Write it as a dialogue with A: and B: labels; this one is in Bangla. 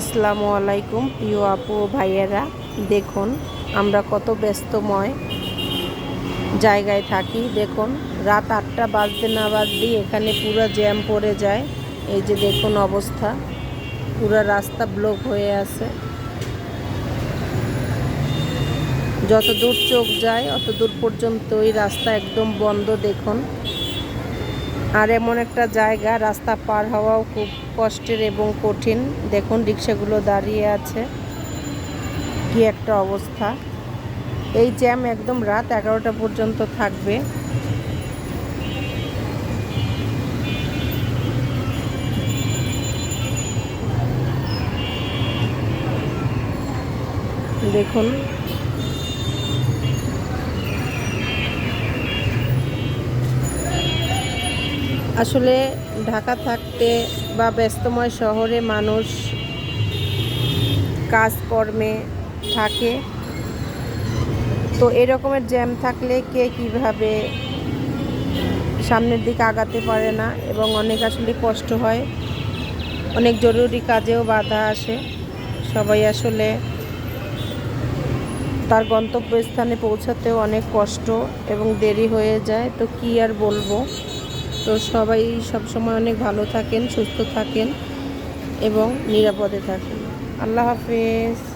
A: আসসালামু আলাইকুম, প্রিয় আপু, ভাইয়েরা। দেখুন, আমরা কত ব্যস্তময় জায়গায় থাকি। দেখুন, রাত আটটা বাজতে না বাজতেই এখানে পুরো জ্যাম পড়ে যায়। এই যে দেখুন অবস্থা, পুরো রাস্তা ব্লক হয়ে আছে। যত দূর চোখ যায় অত দূর পর্যন্ত ওই রাস্তা একদম বন্ধ, দেখুন। আর এমন একটা জায়গা, রাস্তা পার হওয়াও খুব কষ্টের এবং কঠিন। দেখুন, রিক্সাগুলো দাঁড়িয়ে আছে। কি একটা অবস্থা। এই জ্যাম একদম রাত এগারোটা পর্যন্ত থাকবে। দেখুন আসলে ঢাকা থাকতে বা ব্যস্তময় শহরে মানুষ কাজকর্মে থাকে। তো এরকমের জ্যাম থাকলে কে কীভাবে সামনের দিকে আগাতে পারে না এবং অনেক আসলে কষ্ট হয়। অনেক জরুরি কাজেও বাধা আসে। সবাই আসলে তার গন্তব্যস্থানে পৌঁছাতেও অনেক কষ্ট এবং দেরি হয়ে যায়। তো কি আর বলব? তো সবাই সবসময় অনেক ভালো থাকেন সুস্থ থাকেন এবং নিরাপদে থাকেন। আল্লাহ হাফেজ।